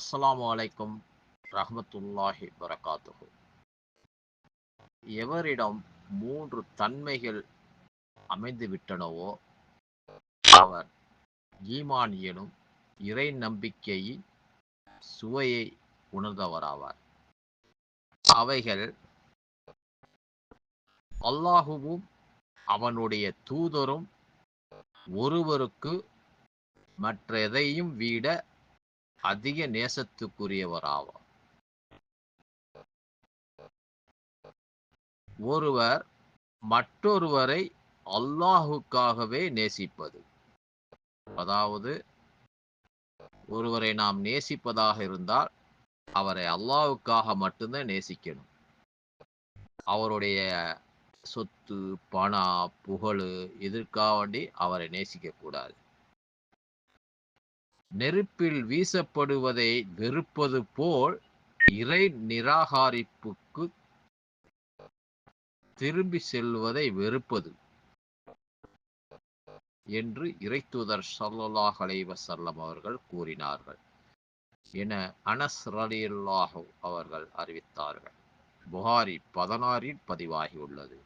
அஸ்லாம் வலைக்கும் ரஹமத்துல்லாஹி வரகாத்துகு எவரிடம் மூன்று தன்மைகள் அமைந்து விட்டனவோ அவர் ஈமான் எனும் இறை நம்பிக்கையின் சுவையை உணர்ந்தவராவார். அவைகள் அல்லாஹுவும் அவனுடைய தூதரும் ஒருவருக்கு மற்ற எதையும் விட அதிக நேசத்துக்குரியவராவார். ஒருவர் மற்றொருவரை அல்லாஹுக்காகவே நேசிப்பது. அதாவது ஒருவரை நாம் நேசிப்பதாக இருந்தால் அவரை அல்லாவுக்காக மட்டும்தான் நேசிக்கணும். அவருடைய சொத்து பணம் புகழ் இதற்காக வேண்டி அவரை நேசிக்க கூடாது நெருப்பில் வீசப்படுவதை வெறுப்பது போல் இறை நிராகரிப்புக்கு திரும்பி செல்வதை வெறுப்பது என்று இறைத்தூதர் சல்லாஹ் அலைவசல்லம் அவர்கள் கூறினார்கள். என அனஸ் ரலியல்லாஹு அவர்கள் அறிவித்தார்கள். புகாரி பதினாறில் பதிவாகியுள்ளது.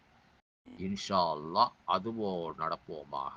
இன்ஷா அல்லாஹ் அதுவோ நடப்போமாக.